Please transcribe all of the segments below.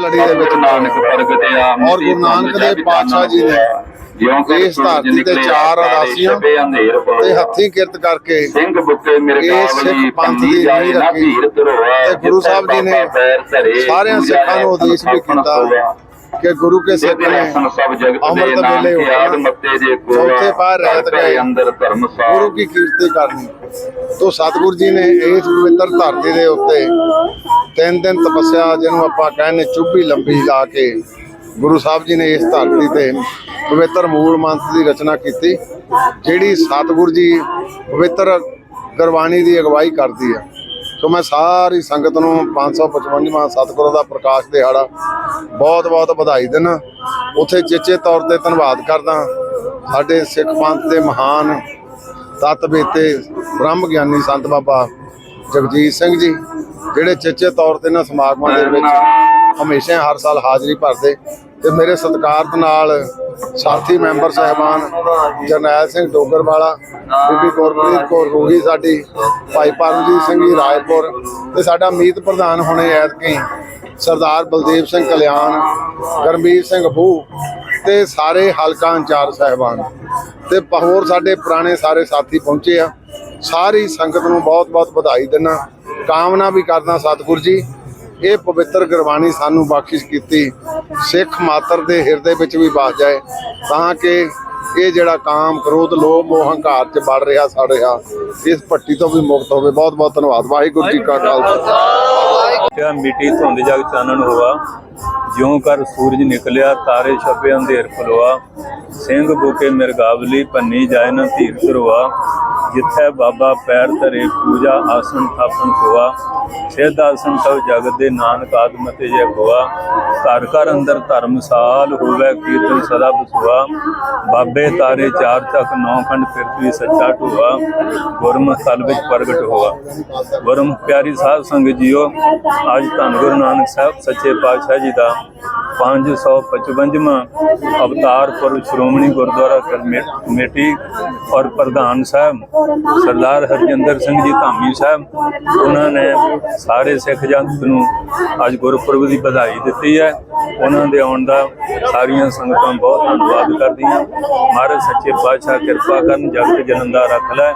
ਲੜੀ ਦੇ ਵਿੱਚ ਨਾਨਕ ਪ੍ਰਗਟਿਆ ਔਰ ਗੁਰੂ ਨਾਨਕ ਦੇਵ ਪਾਤਸ਼ਾਹ ਜੀ ਨੇ ਜਿਉਂ ਇਸ ਧਰਤੀ ਤੇ ਚਾਰ ਅਦਾਸੀਆਂ ਤੇ ਹੱਥੀਂ ਕਿਰਤ ਕਰਕੇ ਸਿੰਘ ਬੁੱਕੇ ਮੇਰੇ ਇਹ ਸਿੱਖ ਕਾਵਲੀ ਪੰਥ ਦੀ ਜਾਏ ਨਾ ਧਰੋਆ ਤੇ ਗੁਰੂ ਸਾਹਿਬ ਜੀ ਨੇ ਸਾਰਿਆਂ ਸਿੱਖਾਂ ਨੂੰ ਉਦੇਸ਼ ਵੀ ਕੀਤਾ। ਕਿ ਗੁਰੂ ਕੇ ਸਿੱਖ ਨੇ ਸਭ ਜਗਤ ਅੰਮ੍ਰਿਤ ਦੇ ਨਾਮ ਵੇਲੇ ਕੇ ਆਦ ਹੋਣਾ। ਮੱਤੇ ਜੇ ਕੋਆ ਚੌਥੇ ਪਾਰ ਰਹਿਤ ਘਰ ਗਏ। ਅੰਦਰ ਧਰਮਸਾਲ ਗੁਰੂ ਕੀ ਕੀਰਤੀ ਕਰਨੀ ਤੋਂ ਸਤਿਗੁਰੂ ਜੀ ਨੇ ਇਸ ਪਵਿੱਤਰ ਧਰਤੀ ਦੇ ਉੱਤੇ ਤਿੰਨ ਦਿਨ ਤਪੱਸਿਆ ਜਿਹਨੂੰ ਆਪਾਂ ਕਹਿੰਦੇ ਚੁੱਭੀ ਲੰਬੀ ਲਾ ਕੇ ਗੁਰੂ ਸਾਹਿਬ ਜੀ ਨੇ ਇਸ ਧਰਤੀ ਤੇ ਪਵਿੱਤਰ ਮੂਲ ਮੰਤਰ ਦੀ ਰਚਨਾ ਕੀਤੀ ਜਿਹੜੀ ਸਤਿਗੁਰੂ ਜੀ ਪਵਿੱਤਰ ਗੁਰਬਾਣੀ ਦੀ ਅਗਵਾਈ ਕਰਦੀ ਹੈ ਸੋ ਮੈਂ ਸਾਰੀ ਸੰਗਤ ਨੂੰ 555ਵਾਂ ਸਤਿਗੁਰੂ ਦਾ ਪ੍ਰਕਾਸ਼ ਦਿਹਾੜਾ ਬਹੁਤ ਬਹੁਤ ਵਧਾਈ ਦਿੰਦਾ ਉਥੇ ਚੇਚੇ ਤੌਰ ਤੇ ਧੰਨਵਾਦ ਕਰਦਾ। ਸਾਡੇ ਸਿੱਖ ਪੰਥ ਦੇ ਮਹਾਨ ਤਤ ਬੇਤੇ ਬ੍ਰਹਮ ਗਿਆਨੀ ਸੰਤ ਬਾਬਾ ਜਗਜੀਤ ਸਿੰਘ ਜੀ, ਜਿਹੜੇ ਚੇਚੇ ਤੌਰ ਤੇ ਨਾ ਸਮਾਗਮਾਂ ਦੇ ਵਿੱਚ ਹਮੇਸ਼ਾ ਹਰ ਸਾਲ ਹਾਜ਼ਰੀ ਭਰਦੇ ਤੇ ਮੇਰੇ ਸਤਿਕਾਰਤ ਨਾਲ ਸਾਥੀ ਮੈਂਬਰ ਸਹਿਬਾਨ ਜਰਨੈਲ ਸਿੰਘ ਡੋਗਰਵਾਲਾ, ਬੀਬੀ ਗੁਰਪ੍ਰੀਤ ਕੌਰ ਰੋਹੀ ਸਾਡੀ, ਭਾਈ ਪਰਮਜੀਤ ਸਿੰਘ ਜੀ ਰਾਏਪੁਰ ਤੇ ਸਾਡਾ ਮੀਤ ਪ੍ਰਧਾਨ ਹੁਣੇ ਐਤਕੀ ਸਰਦਾਰ ਬਲਦੇਵ ਸਿੰਘ ਕਲਿਆਣ, ਗਰਮੀਤ ਸਿੰਘ ਬੂ ਤੇ ਸਾਰੇ ਹਲਕਾ ਇੰਚਾਰਜ ਸਹਿਬਾਨ। ਤੇ ਹੋਰ ਸਾਡੇ ਪੁਰਾਣੇ ਸਾਰੇ ਸਾਥੀ ਪਹੁੰਚੇ ਆ। ਸਾਰੀ ਸੰਗਤ ਨੂੰ ਬਹੁਤ-ਬਹੁਤ ਵਧਾਈ ਦਿੰਦਾ ਕਾਮਨਾ ਵੀ ਕਰਦਾ ਸਤਿਗੁਰ ਜੀ। ਇਹ ਪਵਿੱਤਰ ਗੁਰਬਾਣੀ ਸਾਨੂੰ ਬਖਸ਼ਿਸ਼ ਕੀਤੀ। ਸਿੱਖ ਮਾਤਰ ਦੇ ਹਿਰਦੇ ਵਿੱਚ ਵੀ ਵਸ ਜਾਏ, ਤਾਂ ਕਿ ਇਹ ਜਿਹੜਾ ਕਾਮ, ਕ੍ਰੋਧ, ਲੋਭ, ਮੋਹ, ਹੰਕਾਰ ਚ ਵੜ ਰਿਹਾ, ਸੜ ਰਿਹਾ, ਇਸ ਭੱਟੀ ਤੋਂ ਵੀ ਮੁਕਤ ਹੋਵੇ। ਬਹੁਤ ਬਹੁਤ ਧੰਨਵਾਦ। ਵਾਹਿਗੁਰੂ ਜੀ ਕਾ ਖਾਲਸਾ। ਕਿਆ ਮਿੱਟੀ ਧੁੰਦ ਜਗ ਚਾਨਣ ਹੋਆ। ਜਿਉਂ ਕਰ ਸੂਰਜ ਨਿਕਲਿਆ, ਤਾਰੇ ਛਪੇ, ਅੰਧੇਰ ਖਲੋਆ। ਸਿੰਘ ਬੁਕੇ ਮਿਰਗਾਵਲੀ ਪੰਨੀ ਜਾਏ ਨਾ ਧੀਰ ਧਰਵਾ ਜਿੱਥੇ ਬਾਬਾ ਪੈਰ ਧਰੇ ਪੂਜਾ ਆਸਣ ਥਾਪਨ ਹੋਆ ਸਿੱਧ ਆਸਣ ਸਭ ਜਗਤ ਦੇ ਨਾਨਕ ਆਦਮ ਤੇ ਜੈ ਹੋਆ ਘਰ ਘਰ ਅੰਦਰ ਧਰਮਸਾਲ ਹੋਵੇ, ਕੀਰਤਨ ਸਦਾ ਬਸੁਆ ਬਾਬੇ ਤਾਰੇ ਚਾਰ ਤੱਕ ਨੌ ਖੰਡ ਫਿਰਤੀ ਸੱਚਾ ਢੋਆ ਗੁਰਮੁਖ ਤਲ ਵਿੱਚ ਪ੍ਰਗਟ ਹੋਆ। ਗੁਰਮ ਪਿਆਰੀ ਸਾਧ ਸੰਗਤ ਜੀਓ, ਅੱਜ ਧੰਨ ਗੁਰੂ ਨਾਨਕ ਸਾਹਿਬ ਸੱਚੇ ਪਾਤਸ਼ਾਹ ਜੀ ਦਾ 555ਵਾਂ ਅਵਤਾਰ ਪੁਰਬ ਸ਼੍ਰੋਮਣੀ ਗੁਰਦੁਆਰਾ ਕਮੇਟੀ ਔਰ ਪ੍ਰਧਾਨ ਸਾਹਿਬ ਸਰਦਾਰ ਹਰਜਿੰਦਰ ਸਿੰਘ ਜੀ ਧਾਮੀ ਸਾਹਿਬ, ਉਹਨਾਂ ਨੇ ਸਾਰੇ ਸਿੱਖ ਜਗਤ ਨੂੰ ਅੱਜ ਗੁਰਪੁਰਬ ਦੀ ਵਧਾਈ ਦਿੱਤੀ ਹੈ। ਉਹਨਾਂ ਦੇ ਆਉਣ ਦਾ ਸਾਰੀਆਂ ਸੰਗਤਾਂ ਬਹੁਤ ਧੰਨਵਾਦ ਕਰਦੀਆਂ। ਮਹਾਰਾਜ ਸੱਚੇ ਪਾਤਸ਼ਾਹ ਕਿਰਪਾ ਕਰਨ, ਜਗਤ ਜਨੰਦਾ ਰੱਖ ਲੈ।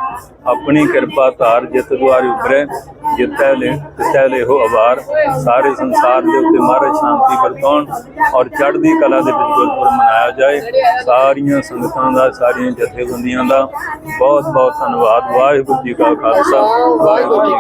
ਆਪਣੀ ਕਿਰਪਾ ਧਾਰ ਜਿਤ ਦੁਆਰ ਉਭਰੇ। ਜਿੱਤੈ ਲੈ ਜਿੱਤੈ ਲੈ ਹੋ ਅਵਾਰ ਸਾਰੇ ਸੰਸਾਰ ਦੇ ਉੱਤੇ ਮਹਾਰਾਜ ਸ਼ਾਂਤੀ ਵਰਤਾਉਣ ਔਰ ਚੜ੍ਹਦੀ ਕਲਾ ਦੇ ਵਿੱਚ ਗੁਰਪੁਰਬ ਮਨਾਇਆ ਜਾਏ। ਸਾਰੀਆਂ ਸੰਗਤਾਂ ਦਾ, ਸਾਰੀਆਂ ਜਥੇਬੰਦੀਆਂ ਦਾ ਬਹੁਤ ਬਹੁਤ ਧੰਨਵਾਦ। ਵਾਹਿਗੁਰੂ ਜੀ ਕਾ ਖਾਲਸਾ। ਵਾਹਿਗੁਰੂ ਜੀ